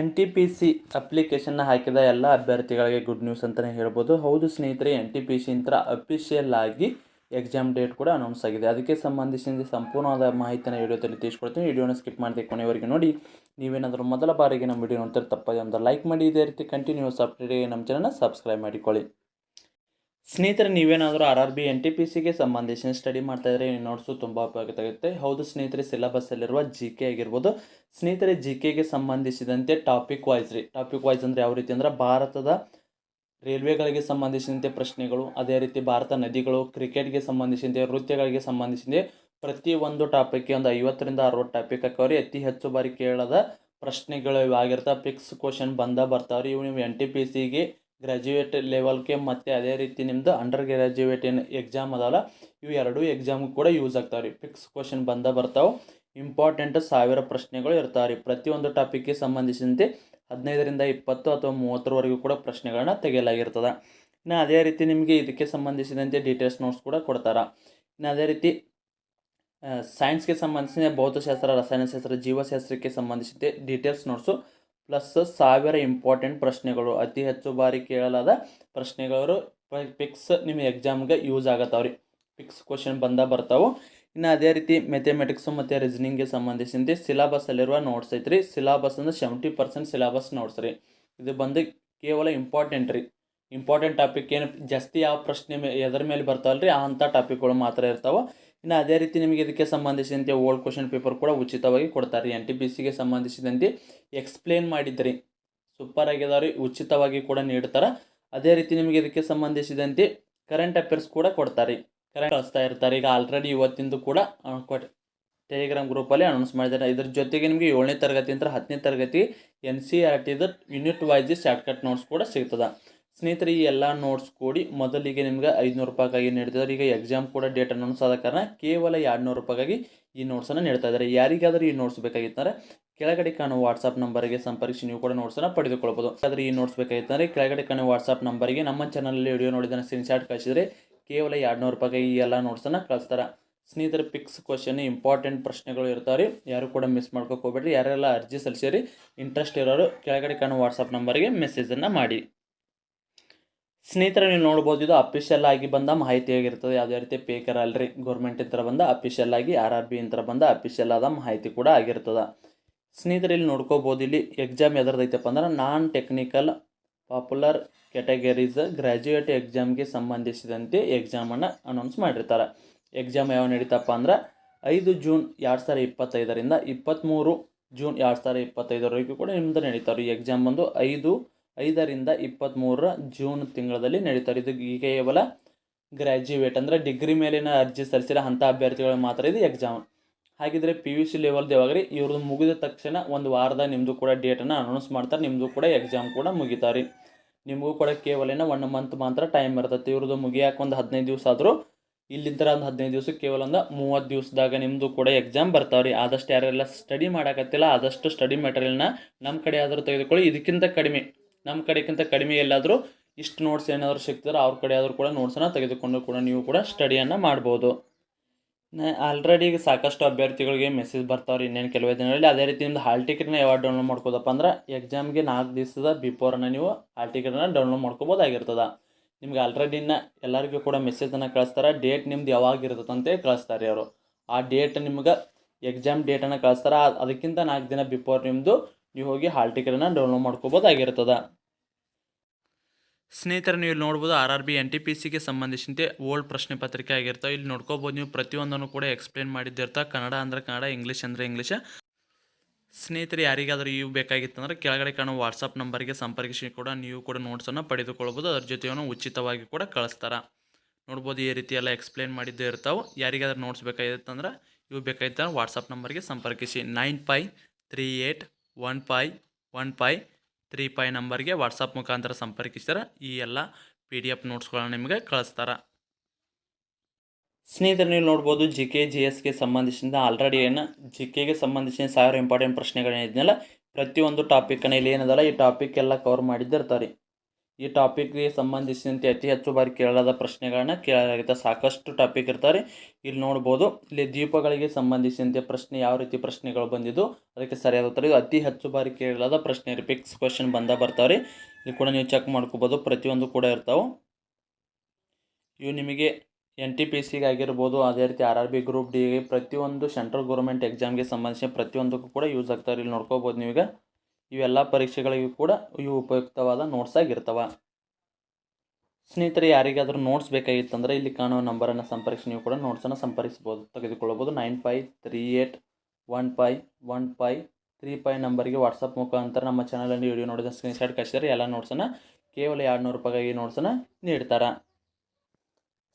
N T P C ಅಪ್ಲಿಕೇಶನ್ನ ಹಾಕಿದ ಎಲ್ಲ ಅಭ್ಯರ್ಥಿಗಳಿಗೆ ಗುಡ್ ನ್ಯೂಸ್ ಅಂತಲೇ ಹೇಳ್ಬೋದು. ಹೌದು ಸ್ನೇಹಿತರೆ, ಎನ್ ಟಿ ಪಿ ಸಿ ಅಂತ ಅಫಿಷಿಯಲ್ ಆಗಿ ಎಕ್ಸಾಮ್ ಡೇಟ್ ಕೂಡ ಅನೌನ್ಸ್ ಆಗಿದೆ. ಅದಕ್ಕೆ ಸಂಬಂಧಿಸಿದ ಸಂಪೂರ್ಣವಾದ ಮಾಹಿತಿನ ವಿಡಿಯೋದಲ್ಲಿ ತಿಳಿಸ್ಕೊಡ್ತೀನಿ. ವಿಡಿಯೋನ ಸ್ಕಿಪ್ ಮಾಡಿದೆ ಕೊನೆವರೆಗೆ ನೋಡಿ. ನೀವೇನಾದರೂ ಮೊದಲ ಬಾರಿಗೆ ನಮ್ಮ ವಿಡಿಯೋ ನೋಡ್ತಾರೆ ತಪ್ಪದೆ ಒಂದು ಲೈಕ್ ಮಾಡಿ. ಇದೇ ರೀತಿ ಕಂಟಿನ್ಯೂಸ್ ಅಪ್ಡೇಟ್ಗೆ ನಮ್ಮ ಚಾನಲ್ನ ಸಬ್ಸ್ಕ್ರೈಬ್ ಮಾಡಿಕೊಳ್ಳಿ. ಸ್ನೇಹಿತರೆ, ನೀವೇನಾದರೂ R R B N T P ಸಿಗೆ ಸಂಬಂಧಿಸಿದ ಸ್ಟಡಿ ಮಾಡ್ತಾ ಇದ್ರೆ ಈ ನೋಟ್ಸು ತುಂಬ ಉಪಯೋಗ ಆಗುತ್ತೆ. ಹೌದು ಸ್ನೇಹಿತರೆ ಸಿಲೆಬಸ್ಸಲ್ಲಿರುವ ಜಿ ಕೆ ಆಗಿರ್ಬೋದು. ಸ್ನೇಹಿತರೆ ಜಿ ಕೆಗೆ ಸಂಬಂಧಿಸಿದಂತೆ ಟಾಪಿಕ್ ವೈಸ್ ರೀ. ಟಾಪಿಕ್ ವೈಸ್ ಅಂದರೆ ಯಾವ ರೀತಿ ಅಂದ್ರೆ ಭಾರತದ ರೈಲ್ವೆಗಳಿಗೆ ಸಂಬಂಧಿಸಿದಂತೆ ಪ್ರಶ್ನೆಗಳು, ಅದೇ ರೀತಿ ಭಾರತ ನದಿಗಳು ಕ್ರಿಕೆಟ್ಗೆ ಸಂಬಂಧಿಸಿದಂತೆ, ನೃತ್ಯಗಳಿಗೆ ಸಂಬಂಧಿಸಿದಂತೆ ಪ್ರತಿ ಒಂದು ಟಾಪಿಕ್ಗೆ ಒಂದು ಐವತ್ತರಿಂದ ಅರವತ್ತು ಟಾಪಿಕ್ ಹಾಕವ್ರಿ. ಅತಿ ಹೆಚ್ಚು ಬಾರಿ ಕೇಳದ ಪ್ರಶ್ನೆಗಳು ಇವು ಆಗಿರ್ತಾವೆ ಫಿಕ್ಸ್ ಕ್ವಶನ್ ಬಂದ ಬರ್ತಾವ್ರಿ. ಇವು ನೀವು ಎನ್ ಟಿ ಪಿ ಸಿಗೆ ಗ್ರ್ಯಾಜುಯೇಟ್ ಲೆವೆಲ್ಗೆ ಮತ್ತು ಅದೇ ರೀತಿ ನಿಮ್ಮದು ಅಂಡರ್ ಗ್ರ್ಯಾಜುಯೇಟ್ ಏನು ಎಕ್ಸಾಮ್ ಅದಾವಲ್ಲ ಇವು ಎರಡೂ ಎಕ್ಸಾಮ್ಗೆ ಕೂಡ ಯೂಸ್ ಆಗ್ತಾವೆ ರೀ ಫಿಕ್ಸ್ ಕ್ವಶನ್ ಬಂದ ಬರ್ತಾವೆ. ಇಂಪಾರ್ಟೆಂಟ್ ಸಾವಿರ ಪ್ರಶ್ನೆಗಳು ಇರ್ತಾವೆ ರೀ ಪ್ರತಿಯೊಂದು ಟಾಪಿಕ್ಗೆ ಸಂಬಂಧಿಸಿದಂತೆ ಹದಿನೈದರಿಂದ ಇಪ್ಪತ್ತು ಅಥವಾ ಮೂವತ್ತರವರೆಗೂ ಕೂಡ ಪ್ರಶ್ನೆಗಳನ್ನ ತೆಗೆಯಲಾಗಿರ್ತದೆ. ಇನ್ನು ಅದೇ ರೀತಿ ನಿಮಗೆ ಇದಕ್ಕೆ ಸಂಬಂಧಿಸಿದಂತೆ ಡೀಟೇಲ್ಸ್ ನೋಟ್ಸ್ ಕೂಡ ಕೊಡ್ತಾರೆ. ಇನ್ನು ಅದೇ ರೀತಿ ಸೈನ್ಸ್ಗೆ ಸಂಬಂಧಿಸಿದ ಭೌತಶಾಸ್ತ್ರ, ರಸಾಯನಶಾಸ್ತ್ರ, ಜೀವಶಾಸ್ತ್ರಕ್ಕೆ ಸಂಬಂಧಿಸಿದಂತೆ ಡೀಟೇಲ್ಸ್ ನೋಟ್ಸು ಪ್ಲಸ್ ಸಾವಿರ ಇಂಪಾರ್ಟೆಂಟ್ ಪ್ರಶ್ನೆಗಳು. ಅತಿ ಹೆಚ್ಚು ಬಾರಿ ಕೇಳಲಾದ ಪ್ರಶ್ನೆಗಳು ಪಿಕ್ಸ್ ನಿಮ್ಮ ಎಕ್ಸಾಮ್ಗೆ ಯೂಸ್ ಆಗತ್ತಾವೆ ರೀ ಫಿಕ್ಸ್ ಕ್ವಶನ್ ಬಂದ ಬರ್ತಾವೆ. ಇನ್ನು ಅದೇ ರೀತಿ ಮೆಥಮೆಟಿಕ್ಸು ಮತ್ತು ರೀಸನಿಂಗ್ಗೆ ಸಂಬಂಧಿಸಿದಂತೆ ಸಿಲಾಬಸ್ಸಲ್ಲಿರುವ ನೋಟ್ಸ್ ಐತ್ರಿ. ಸಿಲಾಬಸ್ ಅಂದರೆ ಸೆವೆಂಟಿ ಪರ್ಸೆಂಟ್ ಸಿಲಾಬಸ್ ನೋಟ್ಸ್ ರೀ. ಇದು ಬಂದು ಕೇವಲ ಇಂಪಾರ್ಟೆಂಟ್ ರೀ. ಇಂಪಾರ್ಟೆಂಟ್ ಟಾಪಿಕ್ ಏನು ಜಾಸ್ತಿ ಯಾವ ಪ್ರಶ್ನೆ ಮೇ ಎದ್ರ ಮೇಲೆ ಬರ್ತಾವಲ್ಲ ರೀ ಅಂಥ ಟಾಪಿಕ್ಗಳು ಮಾತ್ರ ಇರ್ತಾವೆ. ಇನ್ನು ಅದೇ ರೀತಿ ನಿಮಗೆ ಇದಕ್ಕೆ ಸಂಬಂಧಿಸಿದಂತೆ ಓಲ್ಡ್ ಕ್ವಶನ್ ಪೇಪರ್ ಕೂಡ ಉಚಿತವಾಗಿ ಕೊಡ್ತಾರೆ. ಎನ್ ಟಿ ಪಿ ಸಿಗೆ ಸಂಬಂಧಿಸಿದಂತೆ ಎಕ್ಸ್ಪ್ಲೇನ್ ಮಾಡಿದ್ರಿ. ಸೂಪರ್ ಆಗಿದವ್ರಿ ಉಚಿತವಾಗಿ ಕೂಡ ನೀಡ್ತಾರೆ. ಅದೇ ರೀತಿ ನಿಮಗೆ ಇದಕ್ಕೆ ಸಂಬಂಧಿಸಿದಂತೆ ಕರೆಂಟ್ ಅಫೇರ್ಸ್ ಕೂಡ ಕೊಡ್ತಾರೆ. ಕರೆಂಟ್ ಕಳಿಸ್ತಾ ಇರ್ತಾರೆ. ಈಗ ಆಲ್ರೆಡಿ ಇವತ್ತಿಂದು ಕೂಡ ಕೊಟ್ಟು ಟೆಲಿಗ್ರಾಮ್ ಗ್ರೂಪಲ್ಲಿ ಅನೌನ್ಸ್ ಮಾಡಿದ್ದಾರೆ. ಇದ್ರ ಜೊತೆಗೆ ನಿಮಗೆ ಏಳನೇ ತರಗತಿ ಅಂತ ಹತ್ತನೇ ತರಗತಿ ಎನ್ ಸಿ ಆರ್ ಟಿದ ಯೂನಿಟ್ ವೈಸ್ ಶಾರ್ಟ್ಕಟ್ ನೋಟ್ಸ್ ಕೂಡ ಸಿಗ್ತದೆ. ಸ್ನೇಹಿತರೆ, ಈ ಎಲ್ಲ ನೋಟ್ಸ್ ಕೂಡಿ ಮೊದಲಿಗೆ ನಿಮ್ಗೆ ಐದುನೂರು ರೂಪಾಯಿಗಾಗಿ ನೀಡ್ತಿದ್ದಾರೆ. ಈಗ ಎಕ್ಸಾಮ್ ಕೂಡ ಡೇಟ್ ಅನೌನ್ಸ್ ಆದ ಕಾರಣ ಕೇವಲ ಎರಡುನೂರು ರೂಪಾಯಿಗಾಗಿ ಈ ನೋಟ್ಸನ್ನು ನೀಡ್ತಾ ಇದ್ದಾರೆ. ಯಾರಿಗಾದರೂ ಈ ನೋಟ್ಸ್ ಬೇಕಾಗಿತ್ತಂದರೆ ಕೆಳಗಡೆ ಕಾಣುವ ವಾಟ್ಸಪ್ ನಂಬರಿಗೆ ಸಂಪರ್ಕಿಸಿ, ನೀವು ಕೂಡ ನೋಟ್ಸನ್ನು ಪಡೆದುಕೊಳ್ಬೋದು ಆದರೆ ಈ ನೋಟ್ಸ್ ಬೇಕಾಗಿತ್ತಂದರೆ ಕೆಳಗಡೆ ಕಾಣುವ ವಾಟ್ಸಪ್ ನಂಬರಿಗೆ ನಮ್ಮ ಚಾನಲಲ್ಲಿ ವಿಡಿಯೋ ಸ್ಕ್ರೀನ್ ಶಾಟ್ ಕಳಿಸಿದರೆ ಕೇವಲ ಎರಡು ನೂರು ರೂಪಾಯಿಗೆ ಈ ಎಲ್ಲ ನೋಟ್ಸನ್ನು ಕಳಿಸ್ತಾರೆ. ಸ್ನೇಹಿತರೆ ಪಿಕ್ಸ್ ಕ್ವಶನ್ ಇಂಪಾರ್ಟೆಂಟ್ ಪ್ರಶ್ನೆಗಳು ಇರ್ತಾವೆ ಯಾರು ಕೂಡ ಮಿಸ್ ಮಾಡ್ಕೋಕೋಬೇಡ್ರಿ ಯಾರೆಲ್ಲ ಅರ್ಜಿ ಸಲ್ಲಿಸಿರಿ ಇಂಟ್ರೆಸ್ಟ್ ಇರೋರು ಕೆಳಗಡೆ ಕಾಣುವ ವಾಟ್ಸಪ್ ನಂಬರ್ಗೆ ಮೆಸೇಜನ್ನು ಮಾಡಿ. ಸ್ನೇಹಿತರೆ, ನೀವು ನೋಡ್ಬೋದು ಇದು ಅಫಿಷಿಯಲ್ ಆಗಿ ಬಂದ ಮಾಹಿತಿ ಆಗಿರ್ತದೆ ಯಾವುದೇ ರೀತಿ ಪೇಕರ್ ಅಲ್ರಿ ಗೌರ್ಮೆಂಟ್ ಇಂತ್ರ ಬಂದ ಅಫಿಷಿಯಲ್ ಆಗಿ ಆರ್ ಆರ್ ಬಿ ಬಂದ ಅಫಿಷಿಯಲ್ ಆದ ಮಾಹಿತಿ ಕೂಡ ಆಗಿರ್ತದೆ. ಸ್ನೇಹಿತರೆ, ಇಲ್ಲಿ ನೋಡ್ಕೋಬೋದು. ಇಲ್ಲಿ ಎಕ್ಸಾಮ್ ಎದ್ರದೈತಪ್ಪ ಅಂದ್ರೆ non technical popular categories graduate ಎಕ್ಸಾಮ್ಗೆ ಸಂಬಂಧಿಸಿದಂತೆ ಎಕ್ಸಾಮನ್ನು ಅನೌನ್ಸ್ ಮಾಡಿರ್ತಾರೆ. ಎಕ್ಸಾಮ್ ಯಾವ ನಡೀತಪ್ಪ ಅಂದ್ರೆ, ಐದು ಜೂನ್ ಎರಡು ಸಾವಿರ ಇಪ್ಪತ್ತೈದರಿಂದ ಇಪ್ಪತ್ತ್ಮೂರು ಜೂನ್ ಎರಡು ಸಾವಿರ ಇಪ್ಪತ್ತೈದರವರೆಗೂ ಕೂಡ ನಿಮ್ಮದು ನಡೀತಾರೆ ಈ ಎಕ್ಸಾಮ್ ಬಂದು ಐದು ಐದರಿಂದ ಇಪ್ಪತ್ತ್ಮೂರರ ಜೂನ್ ತಿಂಗಳಲ್ಲಿ ನಡೀತಾರೆ. ಇದು ಕೇವಲ ಗ್ರ್ಯಾಜುಯೇಟ್ ಅಂದರೆ ಡಿಗ್ರಿ ಮೇಲಿನ ಅರ್ಜಿ ಸಲ್ಲಿಸಿರೋ ಅಂಥ ಅಭ್ಯರ್ಥಿಗಳು ಮಾತ್ರ ಇದು ಎಕ್ಸಾಮ್ ಹಾಗಿದ್ರೆ ಪಿ ಯು ಸಿ ಲೆವೆಲ್ದು ಯಾವಾಗ ರೀ ಇವ್ರದ್ದು ಮುಗಿದ ತಕ್ಷಣ ಒಂದು ವಾರದ ನಿಮ್ಮದು ಕೂಡ ಡೇಟನ್ನು ಅನೌನ್ಸ್ ಮಾಡ್ತಾರೆ ನಿಮ್ಮದು ಕೂಡ ಎಕ್ಸಾಮ್ ಕೂಡ ಮುಗಿತಾರೆ. ನಿಮಗೂ ಕೂಡ ಕೇವಲ ಒನ್ ಮಂತ್ ಮಾತ್ರ ಟೈಮ್ ಇರ್ತೈತಿ. ಇವ್ರದ್ದು ಮುಗಿಯಾಕೆ ಒಂದು ಹದಿನೈದು ದಿವಸ ಆದರೂ ಇಲ್ಲಿಂದ ಒಂದು ಹದಿನೈದು ದಿವಸ ಕೇವಲ ಒಂದು ಮೂವತ್ತು ದಿವಸದಾಗ ನಿಮ್ಮದು ಕೂಡ ಎಕ್ಸಾಮ್ ಬರ್ತಾವೆ ರೀ ಆದಷ್ಟು ಯಾರೆಲ್ಲ ಸ್ಟಡಿ ಮಾಡೋಕತ್ತಿಲ್ಲ, ಆದಷ್ಟು ಸ್ಟಡಿ ಮೆಟೀರಿಯಲ್ನ ನಮ್ಮ ಕಡೆ ಆದರೂ ತೆಗೆದುಕೊಳ್ಳಿ. ಇದಕ್ಕಿಂತ ಕಡಿಮೆ ನಮ್ಮ ಕಡೆಗಿಂತ ಕಡಿಮೆ ಎಲ್ಲಾದರೂ ಇಷ್ಟು ನೋಟ್ಸ್ ಏನಾದರೂ ಸಿಗ್ತಾರೆ ಅವ್ರ ಕಡೆ ಆದರೂ ಕೂಡ ನೋಟ್ಸನ್ನು ತೆಗೆದುಕೊಂಡು ಕೂಡ ನೀವು ಕೂಡ ಸ್ಟಡಿಯನ್ನು ಮಾಡ್ಬೋದು. ಆಲ್ರೆಡಿ ಈಗ ಸಾಕಷ್ಟು ಅಭ್ಯರ್ಥಿಗಳಿಗೆ ಮೆಸೇಜ್ ಬರ್ತಾವ್ರಿ ಇನ್ನೇನು ಕೆಲವೇ ದಿನಗಳಲ್ಲಿ. ಅದೇ ರೀತಿ ನಿಮ್ದು ಹಾಲ್ ಟಿಕೆಟ್ನ ಯಾವಾಗ ಡೌನ್ಲೋಡ್ ಮಾಡ್ಕೋದಪ್ಪ ಅಂದ್ರೆ ಎಕ್ಸಾಮ್ಗೆ ನಾಲ್ಕು ದಿವಸದ ಬಿಫೋರನ್ನು ನೀವು ಹಾಲ್ ಟಿಕೆಟನ್ನು ಡೌನ್ಲೋಡ್ ಮಾಡ್ಕೋಬೋದಾಗಿರ್ತದೆ. ನಿಮ್ಗೆ ಆಲ್ರೆಡಿನ ಎಲ್ಲರಿಗೂ ಕೂಡ ಮೆಸೇಜನ್ನು ಕಳಿಸ್ತಾರೆ. ಡೇಟ್ ನಿಮ್ದು ಯಾವಾಗ ಇರ್ತದಂತೆ ಕಳಿಸ್ತಾರೆ ಅವರು. ಆ ಡೇಟ್ ನಿಮ್ಗೆ ಎಕ್ಸಾಮ್ ಡೇಟನ್ನು ಕಳಿಸ್ತಾರೆ. ಅದಕ್ಕಿಂತ ನಾಲ್ಕು ದಿನ ಬಿಫೋರ್ ನಿಮ್ಮದು ನೀವು ಹೋಗಿ ಹಾಲ್ ಟಿಕೆಟನ್ನು ಡೌನ್ಲೋಡ್ ಮಾಡ್ಕೋಬೋದಾಗಿರ್ತದೆ. ಸ್ನೇಹಿತರೆ, ನೀವು ಇಲ್ಲಿ ನೋಡ್ಬೋದು R R B N T P ಸಿಗೆ ಸಂಬಂಧಿಸಿದಂತೆ ಓಲ್ಡ್ ಪ್ರಶ್ನೆ ಪತ್ರಿಕೆ ಆಗಿರ್ತಾವೆ. ಇಲ್ಲಿ ನೋಡ್ಕೋಬೋದು ನೀವು. ಪ್ರತಿಯೊಂದನ್ನು ಕೂಡ ಎಕ್ಸ್ಪ್ಲೇನ್ ಮಾಡಿದ್ದಿರ್ತಾ ಕನ್ನಡ ಅಂದರೆ ಕನ್ನಡ ಇಂಗ್ಲೀಷ್ ಅಂದರೆ ಇಂಗ್ಲೀಷ ಸ್ನೇಹಿತರು, ಯಾರಿಗಾದರೂ ಇವು ಬೇಕಾಗಿತ್ತಂದ್ರೆ ಕೆಳಗಡೆ ಕಾಣುವ ವಾಟ್ಸಪ್ ನಂಬರ್ಗೆ ಸಂಪರ್ಕಿಸಿ ಕೂಡ ನೀವು ಕೂಡ ನೋಟ್ಸನ್ನು ಪಡೆದುಕೊಳ್ಬೋದು. ಅದ್ರ ಜೊತೆಯನ್ನು ಉಚಿತವಾಗಿ ಕೂಡ ಕಳಿಸ್ತಾರೆ. ನೋಡ್ಬೋದು ಈ ರೀತಿ ಎಲ್ಲ ಎಕ್ಸ್ಪ್ಲೇನ್ ಮಾಡಿದ್ದೇ ಇರ್ತಾವೆ. ಯಾರಿಗಾದ್ರೂ ನೋಟ್ಸ್ ಬೇಕಾಗಿತ್ತಂದ್ರೆ ಇವು ಬೇಕಾಗಿತ್ತು ವಾಟ್ಸಪ್ ನಂಬರ್ಗೆ ಸಂಪರ್ಕಿಸಿ. Nine five three eight one five one five three five ನಂಬರ್ಗೆ ವಾಟ್ಸಪ್ ಮುಖಾಂತರ ಸಂಪರ್ಕಿಸಿದ್ರೆ ಈ ಎಲ್ಲ ಪಿ ಡಿ ಎಫ್ ನೋಟ್ಸ್ಗಳನ್ನ ನಿಮಗೆ ಕಳಿಸ್ತಾರೆ. ಸ್ನೇಹಿತರೆ, ನೀವು ನೋಡ್ಬೋದು ಜಿ ಕೆ ಜಿ ಎಸ್ಗೆ ಸಂಬಂಧಿಸಿದ ಆಲ್ರೆಡಿ ಏನು ಜಿ ಕೆಗೆ ಸಂಬಂಧಿಸಿದ ಸಾವಿರ ಇಂಪಾರ್ಟೆಂಟ್ ಪ್ರಶ್ನೆಗಳೇನಿದ್ನಲ್ಲ, ಪ್ರತಿಯೊಂದು ಟಾಪಿಕನ್ನು ಇಲ್ಲಿ ಏನದಲ್ಲ, ಈ ಟಾಪಿಕ್ ಎಲ್ಲ ಕವರ್ ಮಾಡಿದ್ದಿರ್ತಾರೆ. ಈ ಟಾಪಿಕ್ಗೆ ಸಂಬಂಧಿಸಿದಂತೆ ಅತಿ ಹೆಚ್ಚು ಬಾರಿ ಕೇಳಲಾದ ಪ್ರಶ್ನೆಗಳನ್ನ ಕೇಳಲಾಗುತ್ತೆ ಸಾಕಷ್ಟು ಟಾಪಿಕ್ ಇರ್ತಾರೆ. ಇಲ್ಲಿ ನೋಡ್ಬೋದು, ಇಲ್ಲಿ ದೀಪಗಳಿಗೆ ಸಂಬಂಧಿಸಿದಂತೆ ಪ್ರಶ್ನೆ ಯಾವ ರೀತಿ ಪ್ರಶ್ನೆಗಳು ಬಂದಿದ್ದು, ಅದಕ್ಕೆ ಸರಿಯಾದ ಉತ್ತರ ಇದು ಅತಿ ಹೆಚ್ಚು ಬಾರಿ ಕೇಳಲಾದ ಪ್ರಶ್ನೆ ರಿಪಿಕ್ಸ್ ಕ್ವಶನ್ ಬಂದ ಬರ್ತಾವ್ರಿ ಇಲ್ಲಿ ಕೂಡ ನೀವು ಚೆಕ್ ಮಾಡ್ಕೋಬೋದು, ಪ್ರತಿಯೊಂದು ಕೂಡ ಇರ್ತಾವೆ. ಇವು ನಿಮಗೆ ಎನ್ ಟಿ ಪಿ ಸಿಗೆ ಆಗಿರ್ಬೋದು, ಅದೇ ರೀತಿ R R B group D ಪ್ರತಿಯೊಂದು ಸೆಂಟ್ರಲ್ ಗೌರ್ಮೆಂಟ್ ಎಕ್ಸಾಮ್ಗೆ ಸಂಬಂಧಿಸಿದ ಪ್ರತಿಯೊಂದಕ್ಕೂ ಕೂಡ ಯೂಸ್ ಆಗ್ತಾವೆ ಇಲ್ಲಿ ನೋಡ್ಕೋಬೋದು ನೀವೀಗ. ಇವೆಲ್ಲ ಪರೀಕ್ಷೆಗಳಿಗೂ ಕೂಡ ಇವು ಉಪಯುಕ್ತವಾದ ನೋಟ್ಸ್ ಆಗಿರ್ತವೆ ಸ್ನೇಹಿತರೆ, ಯಾರಿಗಾದರೂ ನೋಟ್ಸ್ ಬೇಕಾಗಿತ್ತಂದರೆ ಇಲ್ಲಿ ಕಾಣುವ ನಂಬರನ್ನು ಸಂಪರ್ಕಿಸಿ, ನೀವು ಕೂಡ ನೋಟ್ಸನ್ನು ಸಂಪರ್ಕಿಸ್ಬೋದು ತೆಗೆದುಕೊಳ್ಳಬಹುದು. Nine five three eight one five one five three five ನಂಬರ್ಗೆ ವಾಟ್ಸಪ್ ಮುಖಾಂತರ ನಮ್ಮ ಚಾನಲಲ್ಲಿ ವಿಡಿಯೋ ನೋಡಿದ ಸ್ಕ್ರೀನ್ಶಾಟ್ ಕಳಿಸಿದರೆ ಎಲ್ಲ ನೋಟ್ಸನ್ನು ಕೇವಲ ಎರಡು ನೂರು ರೂಪಾಯಿಗೆ ನೋಟ್ಸನ್ನು ನೀಡ್ತಾರೆ.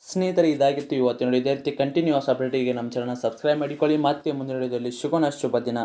ಸ್ನೇಹಿತರೆ, ಇದಾಗಿತ್ತು ಇವತ್ತಿನ ಇದೇ ರೀತಿ ಕಂಟಿನ್ಯೂಸ್ ಅಪ್ಡೇಟಿಗೆ ನಮ್ಮ ಚಾನಲ್ನ ಸಬ್ಸ್ಕ್ರೈಬ್ ಮಾಡಿಕೊಳ್ಳಿ. ಮತ್ತೆ ಮುಂದಿನ ವಿಡಿಯೋದಲ್ಲಿ ಶುಭನ ಶುಭ ದಿನ.